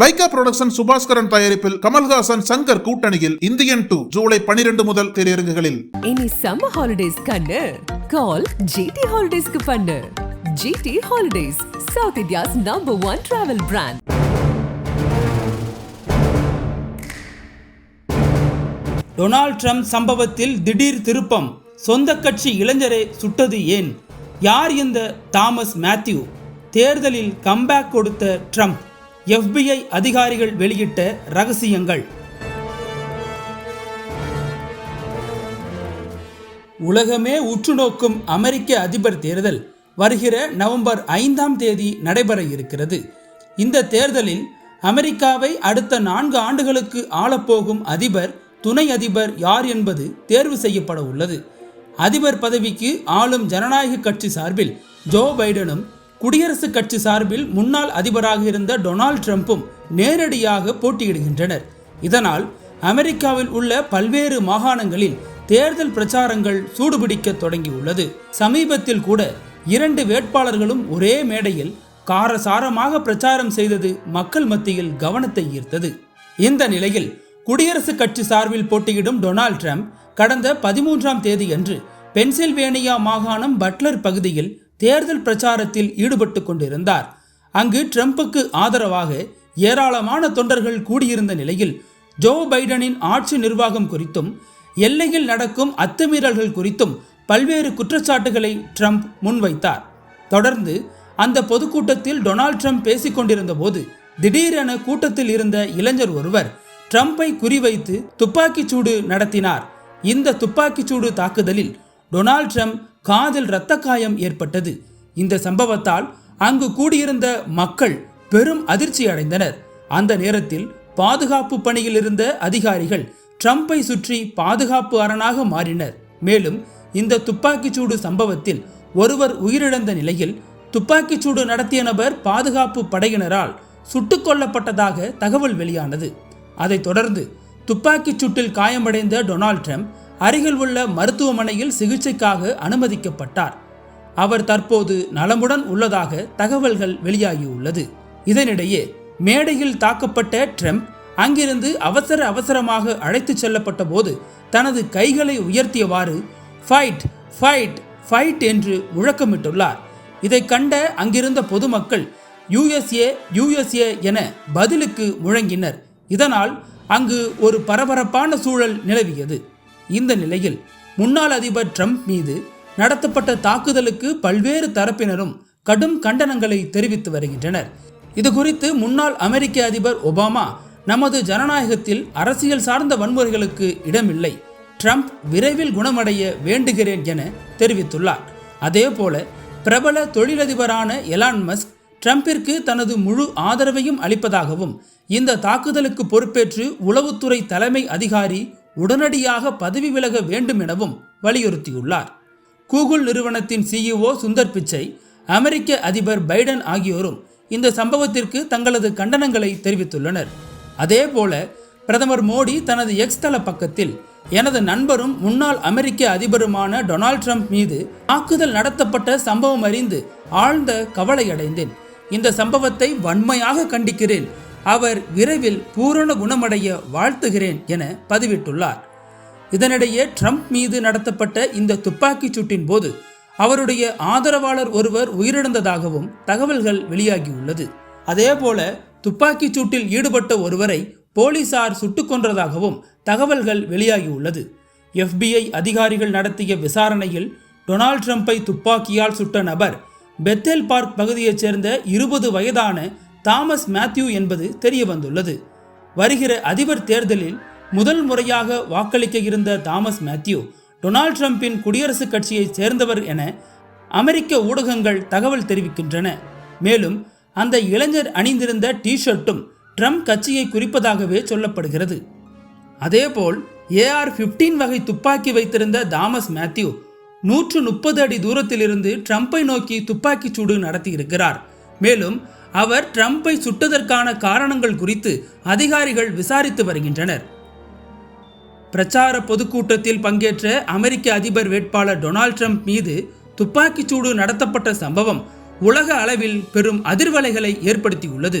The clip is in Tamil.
லைகா புரொடக்ஷன் சுபாஸ்கரன் தயாரிப்பில் கமல்ஹாசன் சங்கர் கூட்டணியில் இந்தியன் டூ ஜூலை பனிரெண்டு முதல் திரையரங்குகளில். இனி சம்மர் ஹாலிடேஸ் கண்ணு. கால் ஜிடி ஹாலிடேஸ்க்கு பண்ணு. GT holidays South India's number one travel brand Donald Trump சம்பவத்தில் திடீர் திருப்பம். சொந்த கட்சி இளைஞரை சுட்டது ஏன்? யார் இந்த தாமஸ் மேத்யூ? தேர்தலில் கம்பேக் கொடுத்த ட்ரம்ப். எஃபிஐ அதிகாரிகள் வெளியிட்ட ரகசியங்கள். உலகமே உற்றுநோக்கும் அமெரிக்க அதிபர் தேர்தல் வருகிற நவம்பர் ஐந்தாம் தேதி நடைபெற இருக்கிறது. இந்த தேர்தலில் அமெரிக்காவை அடுத்த நான்கு ஆண்டுகளுக்கு ஆளப்போகும் அதிபர் துணை அதிபர் யார் என்பது தேர்வு செய்யப்பட உள்ளது. அதிபர் பதவிக்கு ஆளும் ஜனநாயக கட்சி சார்பில் ஜோ பைடனும் குடியரசுக் கட்சி சார்பில் முன்னாள் அதிபராக இருந்த டொனால்ட் ட்ரம்ப்பும் நேரடியாக போட்டியிடுகின்றனர். இதனால் அமெரிக்காவில் உள்ள பல்வேறு மாகாணங்களில் தேர்தல் பிரச்சாரங்கள் சூடுபிடிக்க தொடங்கியுள்ளது. சமீபத்தில் கூட இரண்டு வேட்பாளர்களும் ஒரே மேடையில் காரசாரமாக பிரச்சாரம் செய்தது மக்கள் மத்தியில் கவனத்தை ஈர்த்தது. இந்த நிலையில் குடியரசுக் கட்சி சார்பில் போட்டியிடும் டொனால்ட் ட்ரம்ப் கடந்த பதிமூன்றாம் தேதியன்று பென்சில்வேனியா மாகாணம் பட்லர் பகுதியில் தேர்தல் பிரச்சாரத்தில் ஈடுபட்டு கொண்டிருந்தார். அங்கு ட்ரம்ப்புக்கு ஆதரவாக ஏராளமான தொண்டர்கள் கூடியிருந்த நிலையில் ஜோ பைடனின் ஆட்சி நிர்வாகம் குறித்தும் எல்லையில் நடக்கும் அத்துமீறல்கள் குறித்தும் பல்வேறு குற்றச்சாட்டுகளை ட்ரம்ப் முன்வைத்தார். தொடர்ந்து அந்த பொதுக்கூட்டத்தில் டொனால்ட் ட்ரம்ப் பேசிக்கொண்டிருந்த போது திடீரென கூட்டத்தில் இருந்த இளைஞர் ஒருவர் ட்ரம்பை குறிவைத்து துப்பாக்கிச்சூடு நடத்தினார். இந்த துப்பாக்கிச்சூடு தாக்குதலில் டொனால்ட் ட்ரம்ப் காதில் இரத்த காயம் ஏற்பட்டது. இந்த சம்பவத்தால் அங்கு கூடியிருந்த மக்கள் பெரும் அதிர்ச்சி அடைந்தனர். அந்த நேரத்தில் பாதுகாப்பு பணியில் இருந்த அதிகாரிகள் ட்ரம்பை சுற்றி பாதுகாப்பு அரணாக மாறினர். மேலும் இந்த துப்பாக்கிச்சூடு சம்பவத்தில் ஒருவர் உயிரிழந்த நிலையில் துப்பாக்கிச்சூடு நடத்திய நபர் பாதுகாப்பு படையினரால் சுட்டுக் கொல்லப்பட்டதாக தகவல் வெளியானது. அதைத் தொடர்ந்து துப்பாக்கிச் சூட்டில் காயமடைந்த டொனால்ட் ட்ரம்ப் அருகில் உள்ள மருத்துவமனையில் சிகிச்சைக்காக அனுமதிக்கப்பட்டார். அவர் தற்போது நலமுடன் உள்ளதாக தகவல்கள் வெளியாகியுள்ளது. இதனிடையே மேடையில் தாக்கப்பட்ட ட்ரம்ப் அங்கிருந்து அவசர அவசரமாக அழைத்துச் செல்லப்பட்ட போது தனது கைகளை உயர்த்தியவாறு ஃபைட் ஃபைட் ஃபைட் என்று முழக்கமிட்டுள்ளார். இதை கண்ட அங்கிருந்த பொதுமக்கள் யுஎஸ்ஏ யுஎஸ்ஏ என பதிலுக்கு முழங்கினர். இதனால் அங்கு ஒரு பரபரப்பான சூழல் நிலவியது. இந்த நிலையில் முன்னாள் அதிபர் ட்ரம்ப் மீது நடத்தப்பட்ட தாக்குதலுக்கு பல்வேறு தரப்பினரும் கடும் கண்டனங்களை தெரிவித்து வருகின்றனர். இது குறித்து முன்னாள் அமெரிக்க அதிபர் ஒபாமா நமது ஜனநாயகத்தில் அரசியல் சார்ந்த வன்முறைகளுக்கு இடமில்லை. ட்ரம்ப் விரைவில் குணமடைய வேண்டுகிறேன் என தெரிவித்துள்ளார். அதேபோல பிரபல தொழிலதிபரான எலான் மஸ்க் ட்ரம்பிற்கு தனது முழு ஆதரவையும் அளிப்பதாகவும் இந்த தாக்குதலுக்கு பொறுப்பேற்று உளவுத்துறை தலைமை அதிகாரி உடனடியாக பதவி விலக வேண்டும் எனவும் வலியுறுத்தியுள்ளார். கூகுள் நிறுவனத்தின் சிஇஓ சுந்தர் பிச்சை அமெரிக்க அதிபர் பைடன் ஆகியோரும் இந்த சம்பவத்திற்கு தங்களது கண்டனங்களை தெரிவித்துள்ளனர். அதேபோல பிரதமர் மோடி தனது எக்ஸ் தள பக்கத்தில் எனது நண்பரும் முன்னாள் அமெரிக்க அதிபருமான டொனால்ட் ட்ரம்ப் மீது தாக்குதல் நடத்தப்பட்ட சம்பவம் அறிந்து ஆழ்ந்த கவலையடைந்தேன். இந்த சம்பவத்தை வன்மையாக கண்டிக்கிறேன் அவர் விரைவில் பூரண குணமடைய வாழ்த்துகிறேன் என பதிவிட்டுள்ளார். இதனிடையே ட்ரம்ப் மீது நடத்தப்பட்ட இந்த துப்பாக்கிச் சூட்டின் போது அவருடைய ஆதரவாளர் ஒருவர் உயிரிழந்ததாகவும் தகவல்கள் வெளியாகியுள்ளது. அதேபோல துப்பாக்கிச் சூட்டில் ஈடுபட்ட ஒருவரை போலீசார் சுட்டுக் கொன்றதாகவும் தகவல்கள் வெளியாகியுள்ளது. எஃபிஐ அதிகாரிகள் நடத்திய விசாரணையில் டொனால்ட் ட்ரம்ப்பை துப்பாக்கியால் சுட்ட நபர் பெத்தேல் பார்க் பகுதியைச் சேர்ந்த இருபது வயதான தாமஸ் மேத்யூ என்பது தெரிய வந்துள்ளது வருகிற அதிபர் தேர்தலில் முதல் முறையாக வாக்களிக்க இருந்த தாமஸ் மேத்யூ டொனால்ட் ட்ரம்பின் குடியரசுக் கட்சியைச் சேர்ந்தவர் என அமெரிக்க ஊடகங்கள் தகவல் தெரிவிக்கின்றன. மேலும் அந்த இளைஞர் அணிந்திருந்த டி ஷர்ட்டும் ட்ரம்ப் கட்சியை குறிப்பதாகவே சொல்லப்படுகிறது. அதேபோல் ஏஆர் பிப்டீன் வகை துப்பாக்கி வைத்திருந்த தாமஸ் மேத்யூ நூற்று முப்பது அடி தூரத்திலிருந்து ட்ரம்பை நோக்கி துப்பாக்கிச் சூடு நடத்தியிருக்கிறார். மேலும் அவர் ட்ரம்ப்பை சுட்டதற்கான காரணங்கள் குறித்து அதிகாரிகள் விசாரித்து வருகின்றனர். பிரச்சார பொதுக்கூட்டத்தில் பங்கேற்ற அமெரிக்க அதிபர் வேட்பாளர் டொனால்ட் ட்ரம்ப் மீது துப்பாக்கிச்சூடு நடத்தப்பட்ட சம்பவம் உலக அளவில் பெரும் அதிர்வலைகளை ஏற்படுத்தியுள்ளது.